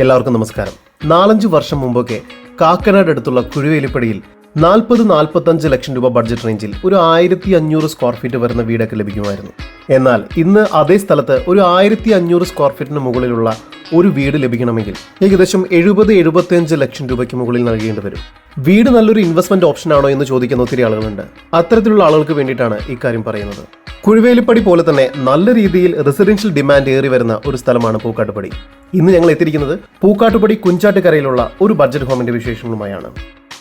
എല്ലാവർക്കും നമസ്കാരം. നാലഞ്ച് വർഷം മുമ്പൊക്കെ കാക്കനാട് അടുത്തുള്ള കുഴുവേലിപ്പടിയിൽ നാൽപ്പത് നാൽപ്പത്തഞ്ച് ലക്ഷം രൂപ ബഡ്ജറ്റ് റേഞ്ചിൽ ഒരു ആയിരത്തി അഞ്ഞൂറ് സ്ക്വയർ ഫീറ്റ് വരുന്ന വീടൊക്കെ ലഭിക്കുമായിരുന്നു. എന്നാൽ ഇന്ന് അതേ സ്ഥലത്ത് ഒരു ആയിരത്തി അഞ്ഞൂറ് സ്ക്വയർ ഫീറ്റിന് മുകളിലുള്ള ഒരു വീട് ലഭിക്കണമെങ്കിൽ ഏകദേശം എഴുപത് എഴുപത്തിയഞ്ച് ലക്ഷം രൂപയ്ക്ക് മുകളിൽ നൽകേണ്ടി വരും. വീട് നല്ലൊരു ഇൻവെസ്റ്റ്മെന്റ് ഓപ്ഷൻ ആണോ എന്ന് ചോദിക്കുന്ന ഒത്തിരി ആളുകളുണ്ട്. അത്തരത്തിലുള്ള ആളുകൾക്ക് വേണ്ടിയിട്ടാണ് ഇക്കാര്യം പറയുന്നത്. കുഴുവേലിപ്പടി പോലെ തന്നെ നല്ല രീതിയിൽ റെസിഡൻഷ്യൽ ഡിമാൻഡ് ഏറി വരുന്ന ഒരു സ്ഥലമാണ് പൂക്കാട്ടുപടി. ഇന്ന് ഞങ്ങൾ എത്തിയിരിക്കുന്നത് പൂക്കാട്ടുപടി കുഞ്ചാട്ടുകരയിലുള്ള ഒരു ബഡ്ജറ്റ് ഹോമിന്റെ വിശേഷങ്ങളുമായാണ്.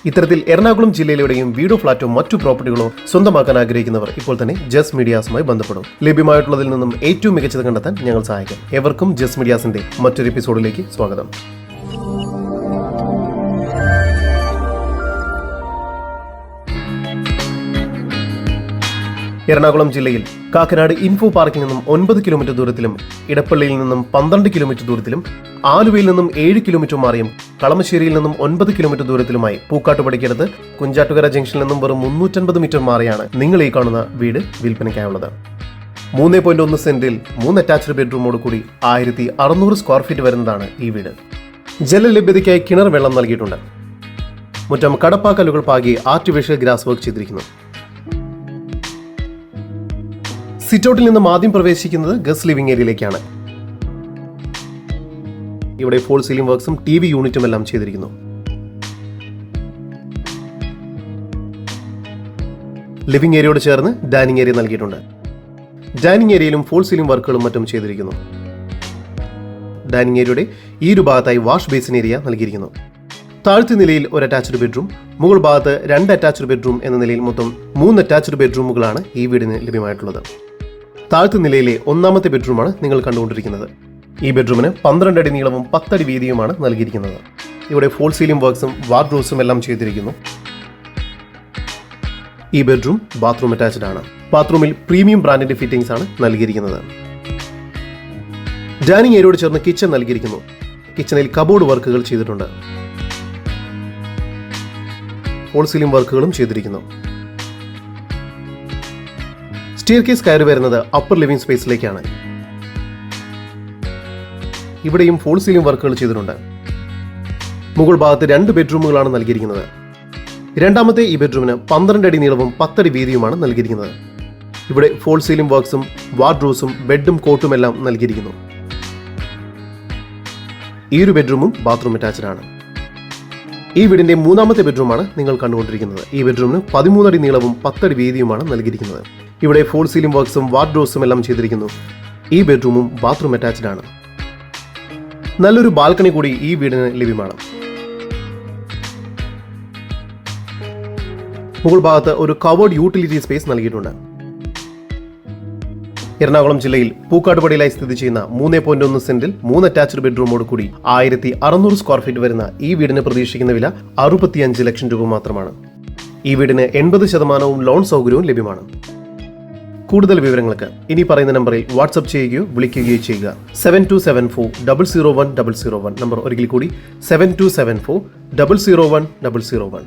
ഇത്തരത്തിൽ എറണാകുളം ജില്ലയിലെവിടെയും വീടോ ഫ്ളാറ്റോ മറ്റു പ്രോപ്പർട്ടികളോ സ്വന്തമാക്കാൻ ആഗ്രഹിക്കുന്നവർ ഇപ്പോൾ തന്നെ ജസ് മീഡിയാസുമായി ബന്ധപ്പെടും. ലഭ്യമായിട്ടുള്ളതിൽ നിന്നും ഏറ്റവും മികച്ചത് കണ്ടെത്താൻ ഞങ്ങൾ സഹായിക്കാം. എവർക്കും ജസ് മീഡിയാസിന്റെ മറ്റൊരു എപ്പിസോഡിലേക്ക് സ്വാഗതം. എറണാകുളം ജില്ലയിൽ കാക്കനാട് ഇൻഫോ പാർക്കിൽ നിന്നും ഒൻപത് കിലോമീറ്റർ ദൂരത്തിലും ഇടപ്പള്ളിയിൽ നിന്നും പന്ത്രണ്ട് കിലോമീറ്റർ ദൂരത്തിലും ആലുവയിൽ നിന്നും ഏഴ് കിലോമീറ്റർ മാറിയും കളമശ്ശേരിയിൽ നിന്നും ഒൻപത് കിലോമീറ്റർ ദൂരത്തിലുമായി പൂക്കാട്ടുപടിക്കടുത്ത് കുഞ്ചാട്ടുകര ജംഗ്ഷനിൽ നിന്നും വെറും മുന്നൂറ്റൻപത് മീറ്റർ മാറിയാണ് നിങ്ങൾ ഈ കാണുന്ന വീട് വിൽപ്പനയ്ക്കായുള്ളത്. മൂന്ന് പോയിന്റ് ഒന്ന് സെന്റിൽ മൂന്ന് അറ്റാച്ച്ഡ് ബെഡ്റൂമോട് കൂടി ആയിരത്തി അറുന്നൂറ് സ്ക്വയർ ഫീറ്റ് വരുന്നതാണ് ഈ വീട്. ജലലഭ്യതയ്ക്കായി കിണർ വെള്ളം നൽകിയിട്ടുണ്ട്. മുറ്റം കടപ്പാക്കല്ലുകൾ പാകി ആർട്ടിഫിഷ്യൽ ഗ്രാസ് വർക്ക് ചെയ്തിരിക്കുന്നു. സിറ്റൗട്ടിൽ നിന്നും ആദ്യം പ്രവേശിക്കുന്നത് ഗസ് ലിവിംഗ് ഏരിയയിലേക്കാണ്. ഇവിടെ ഫോൾ സീലിംഗ് വർക്ക്സും ടി വി യൂണിറ്റും എല്ലാം ചെയ്തിരിക്കുന്നു. ലിവിംഗ് ഏരിയയോട് ചേർന്ന് ഡൈനിങ് ഏരിയ നൽകിയിട്ടുണ്ട്. ഡൈനിങ് ഏരിയയിലും ഫോൾ സീലിംഗ് വർക്കുകളും മറ്റും ചെയ്തിരിക്കുന്നു. ഡൈനിങ് ഏരിയയുടെ ഈ ഒരു ഭാഗത്തായി വാഷ് ബേസിൻ ഏരിയ നൽകിയിരിക്കുന്നു. താഴ്ത്തി നിലയിൽ ഒരു അറ്റാച്ച്ഡ് ബെഡ്റൂം മുകൾ ഭാഗത്ത് രണ്ട് അറ്റാച്ച്ഡ് ബെഡ്റൂം എന്ന നിലയിൽ മൊത്തം മൂന്ന് അറ്റാച്ച്ഡ് ബെഡ്റൂമുകളാണ് ഈ വീടിന് ലഭ്യമായിട്ടുള്ളത്. താഴ്ത്ത നിലയിലെ ഒന്നാമത്തെ ബെഡ്റൂമാണ് നിങ്ങൾ കണ്ടുകൊണ്ടിരിക്കുന്നത്. ഈ ബെഡ്റൂമിന് പന്ത്രണ്ട് അടി നീളവും പത്തടി വീതിയുമാണ് നൽകിയിരിക്കുന്നത്. ഇവിടെ ഫോൾ സീലിംഗ് വർക്ക്സും വാർഡ്രോസും എല്ലാം ചെയ്തിരിക്കുന്നു. ഈ ബെഡ്റൂം ബാത്റൂം അറ്റാച്ച്ഡ് ആണ്. ബാത്റൂമിൽ പ്രീമിയം ബ്രാൻഡിന്റെ ഫിറ്റിംഗ്സ് ആണ് നൽകിയിരിക്കുന്നത്. ഡൈനിങ് ഏരിയയോട് ചേർന്ന് കിച്ചൺ നൽകിയിരിക്കുന്നു. കിച്ചണിൽ കബോർഡ് വർക്കുകൾ ചെയ്തിട്ടുണ്ട്. ഫോൾ സീലിംഗ് വർക്കുകളും ചെയ്തിരിക്കുന്നു. സ്റ്റീർ കേസ് കയറി വരുന്നത് അപ്പർ ലിവിംഗ് സ്പേസിലേക്കാണ് ഇവിടെയും ഫോൾ സീലിംഗ് വർക്കുകൾ ചെയ്തിട്ടുണ്ട്. മുകൾ ഭാഗത്ത് രണ്ട് ബെഡ്റൂമുകളാണ് നൽകിയിരിക്കുന്നത്. രണ്ടാമത്തെ ഈ ബെഡ്റൂമിന് പന്ത്രണ്ട് അടി നീളവും പത്തടി വീതിയുമാണ് നൽകിയിരിക്കുന്നത്. ഇവിടെ ഫോൾ സീലിംഗ് വർക്ക്സും വാർഡ്രോസും ബെഡും കോട്ടും എല്ലാം നൽകിയിരിക്കുന്നു. ഈ ഒരു ബെഡ്റൂമും ബാത്റൂം അറ്റാച്ച്ഡ് ആണ്. ഈ വീടിന്റെ മൂന്നാമത്തെ ബെഡ്റൂമാണ് നിങ്ങൾ കണ്ടുകൊണ്ടിരിക്കുന്നത്. ഈ ബെഡ്റൂമിന് പതിമൂന്നടി നീളവും പത്തടി വീതിയുമാണ് നൽകിയിരിക്കുന്നത്. ഇവിടെ ഫോൾ സീലിംഗ് വർക്ക്സും വാർഡ്രോസും എല്ലാം ചെയ്തിരിക്കുന്നു. ഈ ബെഡ്റൂമും ബാത്റൂം അറ്റാച്ച്ഡ് ആണ്. നല്ലൊരു ബാൽക്കണി കൂടി ഈ വീടിന് ലഭ്യമാണ്. മുകൾ ഭാഗത്ത് ഒരു കവേർഡ് യൂട്ടിലിറ്റി സ്പേസ് നൽകിയിട്ടുണ്ട്. എറണാകുളം ജില്ലയിൽ പൂക്കാട്ടുപടിയിലായി സ്ഥിതി ചെയ്യുന്ന മൂന്ന് പോയിന്റ് ഒന്ന് സെന്റിൽ മൂന്ന് അറ്റാച്ച്ഡ് ബെഡ്റൂമോട് കൂടി ആയിരത്തി അറുന്നൂറ് സ്ക്വയർ ഫീറ്റ് വരുന്ന ഈ വീടിന് പ്രതീക്ഷിക്കുന്ന വില അറുപത്തിയഞ്ച് ലക്ഷം രൂപ മാത്രമാണ്. ഈ വീടിന് എൺപത് ശതമാനവും ലോൺ സൗകര്യവും ലഭ്യമാണ്. കൂടുതൽ വിവരങ്ങൾക്ക് ഇനി പറയുന്ന നമ്പറിൽ വാട്സപ്പ് ചെയ്യുകയോ വിളിക്കുകയോ ചെയ്യുക. Seven two seven four double zero one double zero one number ഒരിക്കൽ കൂടി seven two seven four double zero one double zero one